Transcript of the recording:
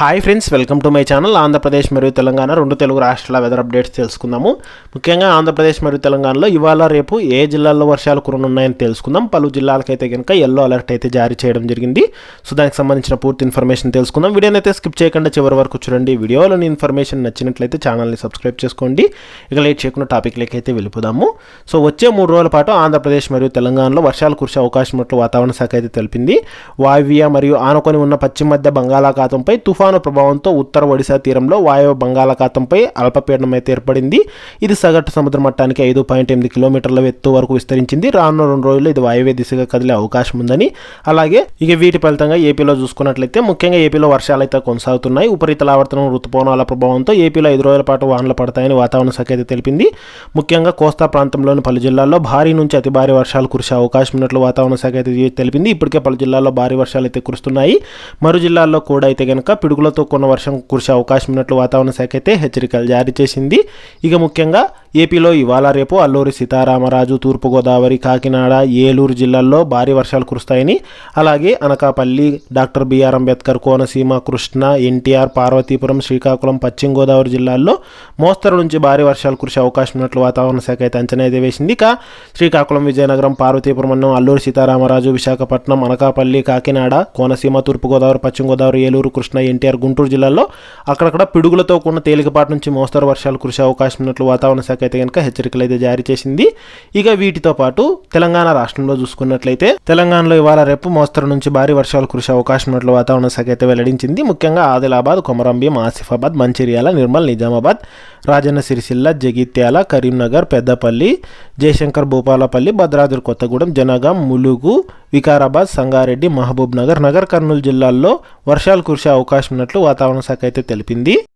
Hi friends welcome to my channel Andhra Pradesh మరియు తెలంగాణ రెండు తెలుగు రాష్ట్రాల వెదర్ అప్డేట్స్ తెలుసుకుందాము. ముఖ్యంగా ఆంధ్రప్రదేశ్ మరియు తెలంగాణలో ఇవాళ రేపు ఏ జిల్లాల్లో వర్షాలు కురనున్నాయని తెలుసుకుందాం. పలు జిల్లాలకైతే కనుక ఎల్లో అలర్ట్ అయితే జారీ చేయడం జరిగింది. సో దానికి సంబంధించిన పూర్తి ఇన్ఫర్మేషన్ తెలుసుకుందాం. వీడియోని అయితే స్కిప్ చేయకుండా చివరి వరకు చూడండి. వీడియోలోని ఇన్ఫర్మేషన్ నచ్చినట్లయితే ఛానల్ని సబ్స్క్రైబ్ చేసుకోండి. ఇక లేట్ చేయకుండా టాపిక్లకి అయితే వెళ్ళిపోదాము. సో వచ్చే మూడు రోజుల పాటు ఆంధ్రప్రదేశ్ మరియు తెలంగాణలో వర్షాలు కురిసే అవకాశం ఉన్నట్లు వాతావరణ శాఖ అయితే తెలిపింది. వాయువ్య మరియు ఆనుకొని ఉన్న పశ్చిమ మధ్య బంగాళాఖాతంపై తుఫాన్ ప్రభావంతో ఉత్తర ఒడిశా తీరంలో వాయువ్య బంగాళాఖాతంపై అల్పపీడనం అయితే ఏర్పడింది. ఇది సగటు సముద్ర మట్టానికి ఐదు పాయింట్ ఎనిమిది కిలోమీటర్ల ఎత్తు వరకు విస్తరించింది. రానున్న రెండు రోజుల్లో ఇది వాయువ్య దిశగా కదిలే అవకాశం ఉందని. అలాగే ఇక వీటి ఫలితంగా ఏపీలో చూసుకున్నట్లయితే ముఖ్యంగా ఏపీలో వర్షాలు అయితే కొనసాగుతున్నాయి. ఉపరితల ఆవర్తనం ఋతుపవనాల ప్రభావంతో ఏపీలో ఐదు రోజుల పాటు వానలు పడతాయని వాతావరణ శాఖ అయితే తెలిపింది. ముఖ్యంగా కోస్తా ప్రాంతంలోని పలు జిల్లాల్లో భారీ నుంచి అతి భారీ వర్షాలు కురిసే అవకాశం ఉన్నట్లు వాతావరణ శాఖ అయితే తెలిపింది. ఇప్పటికే పలు జిల్లాల్లో భారీ వర్షాలు అయితే కురుస్తున్నాయి. మరో జిల్లాల్లో కూడా అయితే కనుక పిడుగులతో కొన్న వర్షం కురిసే అవకాశం ఉన్నట్లు వాతావరణ శాఖ అయితే హెచ్చరికలు జారీ చేసింది. ఇక ముఖ్యంగా ఏపీలో ఇవాళ రేపు అల్లూరి సీతారామరాజు తూర్పుగోదావరి కాకినాడ ఏలూరు జిల్లాల్లో భారీ వర్షాలు కురుస్తాయని అలాగే Anakapalli doctor B R Ambedkar Konaseema Krishna NTR Parvathipuram Srikakulam పశ్చిమ గోదావరి జిల్లాల్లో మోస్తరు నుంచి భారీ వర్షాలు కురిసే అవకాశం ఉన్నట్లు వాతావరణ శాఖ అయితే అంచనా అయితే వేసింది. ఇక శ్రీకాకుళం విజయనగరం పార్వతీపురం అన్నం అల్లూరి సీతారామరాజు విశాఖపట్నం అనకాపల్లి కాకినాడ కోనసీమ తూర్పుగోదావరి పశ్చిమ గోదావరి ఏలూరు కృష్ణ ఎన్టీఆర్ గుంటూరు జిల్లాల్లో అక్కడక్కడ పిడుగులతో కూడిన తేలికపాటి నుంచి మోస్తరు వర్షాలు కురిసే అవకాశం ఉన్నట్లు వాతావరణ శాఖ అయితే కనుక హెచ్చరికలు అయితే జారీ చేసింది. ఇక వీటితో పాటు తెలంగాణ రాష్ట్రంలో చూసుకున్నట్లయితే తెలంగాణలో ఇవాళ రేపు మోస్తరు నుంచి భారీ వర్షాలు కురిసే అవకాశం ఉన్నట్లు వాతావరణ శాఖ అయితే వెల్లడించింది. ముఖ్యంగా ఆదిలాబాద్ కొమరంభీం ఆసిఫాబాద్ మంచిర్యాల నిర్మల్ నిజామాబాద్ రాజన్న సిరిసిల్ల జగిత్యాల కరీంనగర్ పెద్దపల్లి జయశంకర్ భూపాలపల్లి భద్రాద్రి కొత్తగూడెం జనగాం ములుగు వికారాబాద్ సంగారెడ్డి మహబూబ్ నగర్ నగర్ కర్నూలు జిల్లాల్లో వర్షాలు కురిసే అవకాశం ఉన్నట్లు వాతావరణ శాఖ అయితే తెలిపింది.